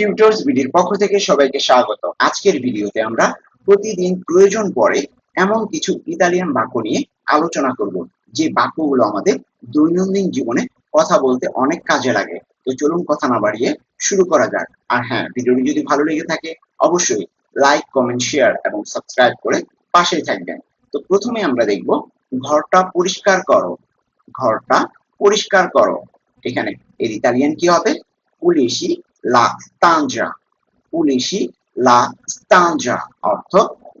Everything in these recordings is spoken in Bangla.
টিউটর্স ভিডিওর পক্ষ থেকে সবাইকে স্বাগত। আজকের ভিডিওতে আমরা প্রতিদিন প্রয়োজন পড়ে এমন কিছু ইতালিয়ান বাক্য নিয়ে আলোচনা করব, যে বাক্যগুলো আমাদের দৈনন্দিন জীবনে কথা বলতে অনেক কাজে লাগে। তো চলুন কথা না বাড়িয়ে শুরু করা যাক। আর হ্যাঁ ভিডিওটি যদি ভালো লেগে থাকে, অবশ্যই লাইক কমেন্ট শেয়ার এবং সাবস্ক্রাইব করে পাশেই থাকবেন। তো প্রথমে আমরা দেখব, ঘরটা পরিষ্কার করো। ঘরটা পরিষ্কার করো। এখানে এর ইতালিয়ান কি হবে? পুলিশি লা stanza পুলিশি লা stanza অর্থ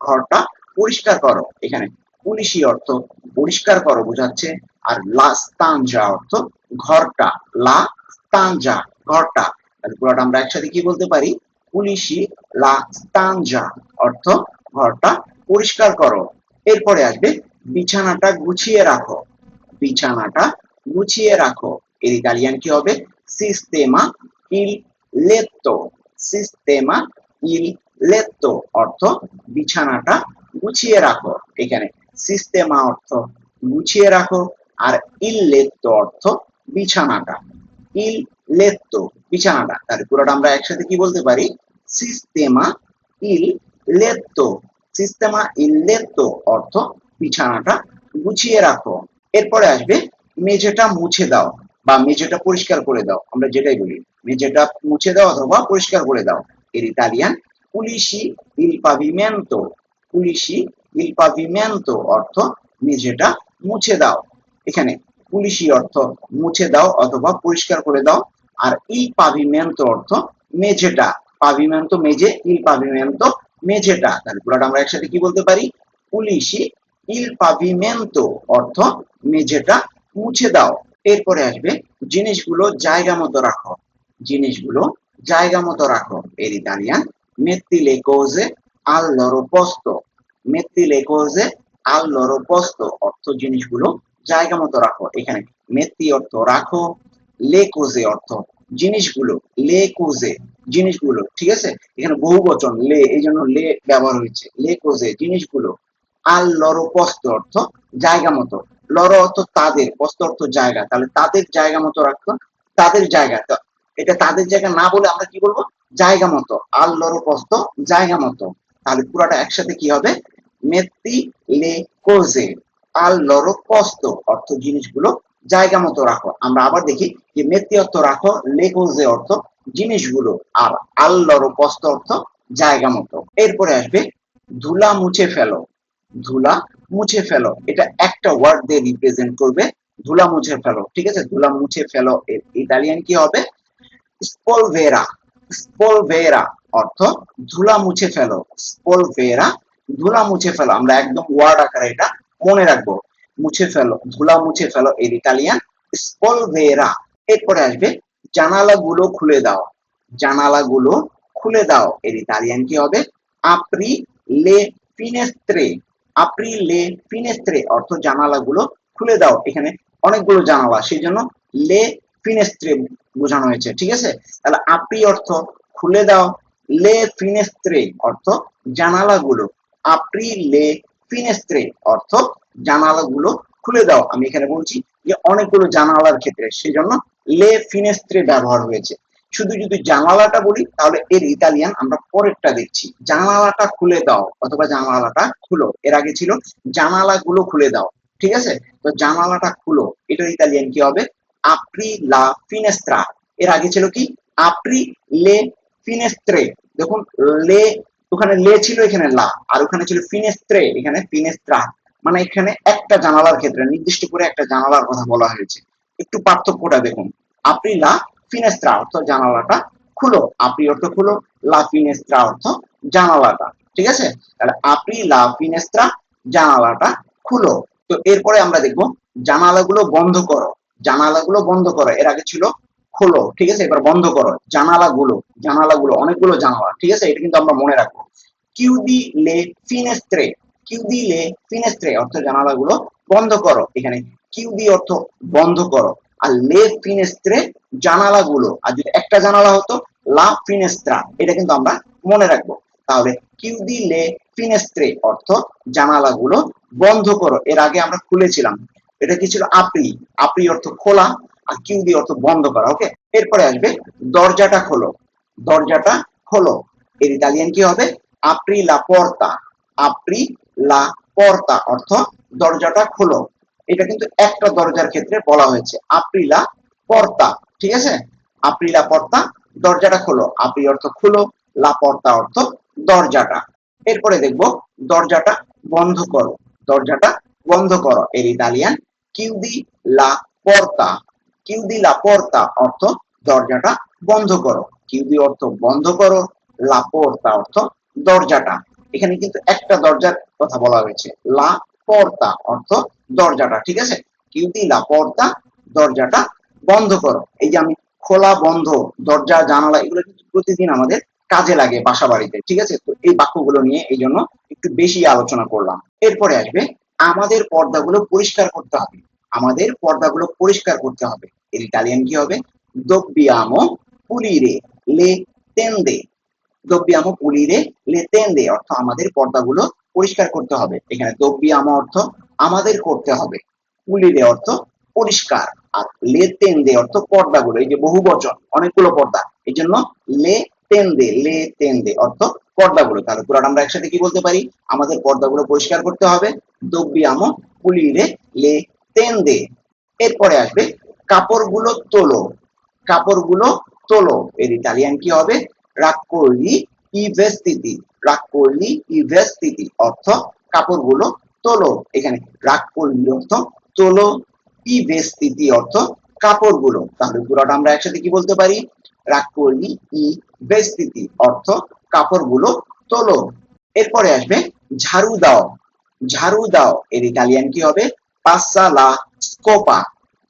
ঘরটা পরিষ্কার করো। এখানে পুলিশি অর্থ পরিষ্কার করো বোঝাচ্ছে। আর লা stanza অর্থ ঘরটা। লা stanza ঘরটা। পুরোটা আমরা একসাথে কি বলতে পারি? পুলিশি লা stanza অর্থ ঘরটা পরিষ্কার করো। এরপরে আসবে বিছানাটা গুছিয়ে রাখো। বিছানাটা গুছিয়ে রাখো। এর ইতালিয়ান কি হবে? সিস্টেমা ইল লেত্তো সিস্টেমা ইল লেত্তো অর্থ বিছানাটা গুছিয়ে রাখো। এখানে সিস্টেমা অর্থ গুছিয়ে রাখো আর ইল লেত্তো অর্থ বিছানাটা। ইল লেত্তো বিছানাটা, তাহলে পুরোটা আমরা একসাথে কি বলতে পারি? সিস্টেমা ইল লেত্তো সিস্টেমা ইল লেত্তো অর্থ বিছানাটা গুছিয়ে রাখো। এরপরে আসবে মেঝেটা মুছে দাও বা মেঝেটা পরিষ্কার করে দাও, আমরা যেটাই বলি। মেঝেটা মুছে দাও অথবা পরিষ্কার করে দাও। এর ইতালিয়ান পুলিশি ইল পাভিমেন্তো পুলিশি ইল পাভিমেন্তো অর্থ মেঝেটা মুছে দাও। এখানে পুলিশি অর্থ মুছে দাও অথবা পরিষ্কার করে দাও। আর ইল পাভিমেন্তো অর্থ মেঝেটা। পাভিমেন্তো মেঝে ইল পাভিমেন্তো মেঝেটা। তাহলে পুরোটা আমরা একসাথে কি বলতে পারি? পুলিশি ইল পাভিমেন্তো অর্থ মেঝেটা মুছে দাও। এরপরে আসবে জিনিসগুলো জায়গা মতো রাখো। জিনিসগুলো জায়গা মতো রাখো। এর Italian cose al loro posto metti le cose al loro posto অর্থ জিনিসগুলো জায়গা মতো রাখো। এখানে মেত্তি অর্থ রাখো লে কোজে অর্থ জিনিসগুলো। লে কোজে জিনিসগুলো, ঠিক আছে? এখানে বহু বচন লে, এই জন্য লে ব্যবহার হয়েছে। লে কোজে জিনিসগুলো আল লরো পস্ত অর্থ জায়গা মতো। লরো অর্থ তাদের পস্ত অর্থ জায়গা। তাহলে তাদের জায়গা মতো রাখতো তাদের জায়গা। এটা তাদের জায়গা না বলে আমরা কি বলব? জায়গা মতো। আল লরো পস্ত জায়গা মতো। তাহলে পুরাটা একসাথে কি হবে? মেত্তি লে কোজে। আল লরো পস্ত অর্থ জিনিসগুলো জায়গা মতো রাখো। আমরা আবার দেখি যে মেত্তি অর্থ রাখো, লে কোজে অর্থ জিনিসগুলো। আর আল লরো পস্ত অর্থ জায়গা মতো। এরপরে আসবে ধুলা মুছে ফেলো। ধুলা মুছে ফেলো। এটা একটা ওয়ার্ড দিয়ে রিপ্রেজেন্ট করবে। ধুলা মুছে ফেলো। ঠিক আছে? ধুলা মুছে ফেলো। ইতালিয়ান কি হবে? স্পলভেরা স্পলভেরা অর্থ ধুলা মুছে ফেলো স্পলভেরা ধুলা মুছে ফেলো। আমরা একদম ওয়ার্ড আকারে এটা মনে রাখব। মুছে ফেলো, ধুলা মুছে ফেলো এর ইতালিয়ান স্পলভেরা এরপরে আসবে জানালাগুলো খুলে দাও। জানালাগুলো খুলে দাও। এর ইতালিয়ান কি হবে? আপরি লে ফিনেস্ত্রে আপরি লে ফিনেস্ত্রে অর্থ জানালাগুলো খুলে দাও। এখানে অনেকগুলো জানালা সেই জন্য লে ফিনেস্ত্রে বোঝানো হয়েছে, ঠিক আছে? তাহলে আপরি অর্থ খুলে দাও, লে ফিনেস্ত্রে অর্থ জানালাগুলো। আপরি লে ফিনেস্ত্রে অর্থ জানালাগুলো খুলে দাও। আমি এখানে বলছি যে অনেকগুলো জানালার ক্ষেত্রে, সেজন্য লে ফিনেস্ত্রে ব্যবহার হয়েছে। শুধু যদি জানালাটা বলি, তাহলে এর ইতালিয়ান আমরা পরেরটা দেখছি। জানালাটা খুলে দাও, অথবা জানালাটা খুলো। এর আগে ছিল জানালাগুলো খুলে দাও, ঠিক আছে? তো জানালাটা খুলো এটার ইতালিয়ান কি হবে? আপরি লা ফিনেস্ত্রা এর আগে ছিল কি? আপরি লে ফিনেস্ত্রে দেখুন লে ওখানে লে ছিল, এখানে লা আর ওখানে ছিল ফিনেস্ত্রে এখানে ফিনেস্ত্রা মানে এখানে একটা জানালার ক্ষেত্রে, নির্দিষ্ট করে একটা জানালার কথা বলা হয়েছে। একটু পার্থক্যটা দেখুন। আপরি লা ফিনেস্ত্রা অর্থ জানালাটা খুলো। আপরি অর্থ খুলো লা ফিনেস্ত্রা অর্থ জানালাটা। ঠিক আছে? তাহলে আপরি লা ফিনেস্ত্রা জানালাটা খুলো। তো এরপরে আমরা দেখব, জানালাগুলো বন্ধ করো। জানালাগুলো বন্ধ করো। এর আগে ছিল খোলো, ঠিক আছে? এবার বন্ধ করো। জানালাগুলো জানালাগুলো, অনেকগুলো জানালা, ঠিক আছে? এটা কিন্তু আমরা মনে রাখব। কিউদি লে ফিনেস্ত্রে কিউদি লে ফিনেস্ত্রে অর্থ জানালাগুলো বন্ধ করো। এখানে কিউদি অর্থ বন্ধ করো। আর লে ফিনেস্ত্রে জানালাগুলো, আর যদি একটা জানালা হতো লা ফিনেস্ত্রা এটা কিন্তু আমরা মনে রাখব। তাহলে কিউদি লে ফিনেস্ত্রে অর্থ জানালাগুলো বন্ধ করো। এর আগে আমরা খুলেছিলাম। এটা কি ছিল? আপরি আপরি অর্থ খোলা আর কিউদি অর্থ বন্ধ করা, ওকে? এরপরে আসবে, দরজাটা খোলো। দরজাটা খোলো। এর ইতালিয়ান কি হবে? আপরি লা পর্তা। আপরি লা পর্তা, অর্থ দরজাটা খোলো। এটা কিন্তু একটা দরজার ক্ষেত্রে বলা হয়েছে। আপ্রিলা পর্তা, ঠিক আছে? আপ্রিলা পর্তা, দরজাটা খোলো। আপরি অর্থ খুলো, লা পর্তা অর্থ দরজাটা। এরপরে দেখব, দরজাটা বন্ধ করো। দরজাটা বন্ধ করো। এর ইতালিয়ান কিউদি লা পর্তা। কিউদি লা পর্তা অর্থ দরজাটা বন্ধ করো। কিউদি অর্থ বন্ধ করো, লা পর্তা অর্থ দরজাটা। এখানে কিন্তু একটা দরজার কথা বলা হয়েছে। লা পর্তা অর্থ দরজাটা, ঠিক আছে? কিউদি লা পর্তা দরজাটা বন্ধ করো। এই যে আমি খোলা, বন্ধ, দরজা, জানালা, এগুলো কিন্তু প্রতিদিন আমাদের কাজে লাগে বাসা বাড়িতে, ঠিক আছে? তো এই বাক্যগুলো নিয়ে এই জন্য একটু বেশি আলোচনা করলাম। এরপরে আসবে আমাদের পর্দাগুলো পরিষ্কার করতে হবে। আমাদের পর্দাগুলো পরিষ্কার করতে হবে। এর ইটালিয়ান কি হবে? Dobbiamo pulire le tende dobbiamo pulire le tende, অর্থ আমাদের পর্দাগুলো পরিষ্কার করতে হবে। এখানে dobbiamo অর্থ আমাদের করতে হবে। পুলিরে অর্থ পরিষ্কার। আর লে তেন্দে অর্থ পর্দাগুলো, এই যে বহু বচন অনেকগুলো পর্দা। এই জন্য লে তেন্দে লে তেন্দে অর্থ পর্দাগুলো। তাহলে পুরাটা আমরা একসাথে কি বলতে পারি? আমাদের পর্দাগুলো পরিষ্কার করতে হবে। dobbiamo pulire le tende এরপরে আসবে কাপড়গুলো তোলো। কাপড়গুলো তোলো। এর ইতালিয়ান কি হবে? রাক্কোলি ই ভেস্তিতি রাক্কোলি ই ভেস্তিতি অর্থ কাপড়গুলো তোলো। এখানে রাক্কোলি অর্থ তোলো ই ভেস্তিতি অর্থ কাপড়গুলো। তাহলে পুরোটা আমরা একসাথে কি বলতে পারি? রাক্কোলি ই ভেস্তিতি অর্থ কাপড়গুলো তোলো। এরপরে আসবে ঝাড়ু দাও। ঝাড়ু দাও, এর কি হবে? পাসা লা স্কোপা।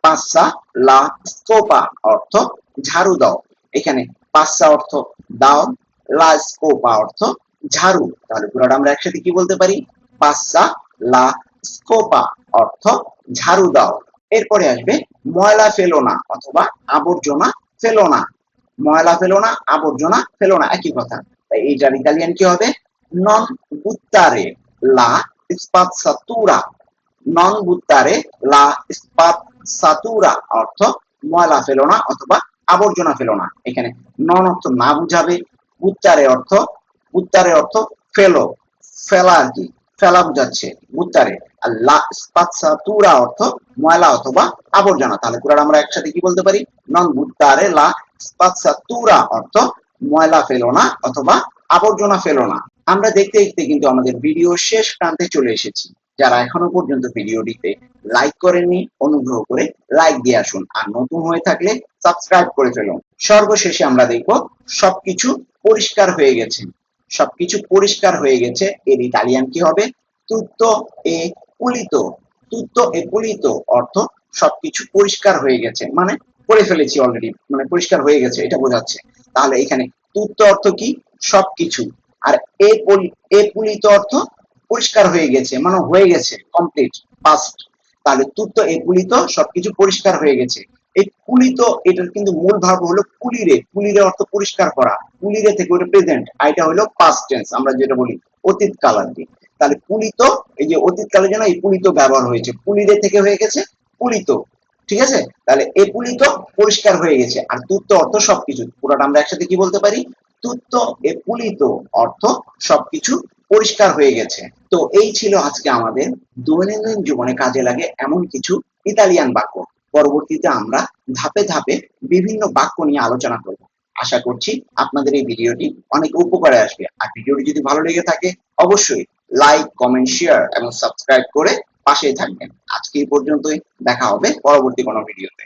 পাসা লা স্কোপা, অর্থ ঝাড়ু দাও। এখানে পাসা অর্থ দাও, লা স্কোপা অর্থ ঝাড়ু। তাহলে পুরোটা আমরা একসাথে কি বলতে পারি? পাসা লা স্কোপা, অর্থ ঝাড়ু দাও। এরপরে আসবে ময়লা ফেলো না অথবা আবর্জনা ফেলো না ময়লা ফেলো না, আবর্জনা ফেলো না, একই কথা। তাই এইটার ইতালিয়ান কি হবে? নন বুত্তারে লা স্পাতসাতুরা। নন বুত্তারে লা স্পাতসাতুরা, অর্থ ময়লা ফেলো না অথবা আবর্জনা ফেলো না। এখানে নন অর্থ না বুঝাবে, বুত্তারে অর্থ বুত্তারে অর্থ ফেলো, ফেলা আর কি, ফেলা বুঝাচ্ছে, বুত্তারে। আর লা ইস্পাত সাতুরা অর্থ ময়লা অথবা আবর্জনা। তাহলে পুরো আমরা একসাথে কি বলতে পারি? নন বুত্তারে লা অর্থ ময়লা ফেলো না অথবা আবর্জনা ফেলো না। আমরা দেখতে দেখতে কিন্তু আমাদের ভিডিও শেষ প্রান্তে চলে এসেছি। যারা এখনও পর্যন্ত ভিডিওটিতে লাইক করেননি, অনুগ্রহ করে লাইক দিয়ে আসুন। আর নতুন হয়ে থাকলে সাবস্ক্রাইব করে ফেলুন। সর্বশেষে আমরা দেখব সবকিছু পরিষ্কার হয়ে গেছে। সবকিছু পরিষ্কার হয়ে গেছে। এর কি হবে? তুত্তো এ পুলিত। তুত্তো এ পুলিত অর্থ সবকিছু পরিষ্কার হয়ে গেছে। মানে করে ফেলেছি অলরেডি মানে পরিষ্কার হয়ে গেছে, এটা বোঝাচ্ছে। তাহলে এখানে তুত্তো অর্থ কি? সবকিছু। আর এ পলি- এ পুলিত অর্থ পরিষ্কার হয়ে গেছে মানে হয়ে গেছে কমপ্লিট পাস্ট তাহলে তুত্ত, এ পুলিত সবকিছু পরিষ্কার হয়ে গেছে। এই পুলিত এটার কিন্তু মূল ভাব হলো পুলিরে। পুলিরে অর্থ পরিষ্কার করা। পুলিরে থেকে ওটা প্রেজেন্ট এটা হলো পাস্ট টেন্স আমরা যেটা বলি অতীত কাল আর কি। তাহলে পুলিত, এই যে অতীত কালের জন্য এই পুলিত ব্যবহার হয়েছে। পুলিরে থেকে হয়ে গেছে পুলিত ঠিক আছে? তাহলে এ পুলিত পরিষ্কার হয়ে গেছে। আর তুত্ত অর্থ সবকিছু। পুরোটা আমরা একসাথে কি বলতে পারি? তুত্ত, এ পুলিত অর্থ সবকিছু পরিষ্কার হয়ে গেছে। তো এই ছিল আজকে আমাদের দৈনন্দিন জীবনে কাজে লাগে এমন কিছু ইতালিয়ান বাক্য। পরবর্তীতে আমরা ধাপে ধাপে বিভিন্ন বাক্য নিয়ে আলোচনা করব। আশা করছি আপনাদের এই ভিডিওটি অনেক উপকারে আসবে। আর ভিডিওটি যদি ভালো লেগে থাকে, অবশ্যই লাইক, কমেন্ট, শেয়ার এবং সাবস্ক্রাইব করে পাশেই থাকবেন। আজকে এই পর্যন্তই দেখা হবে পরবর্তী কোনো ভিডিওতে।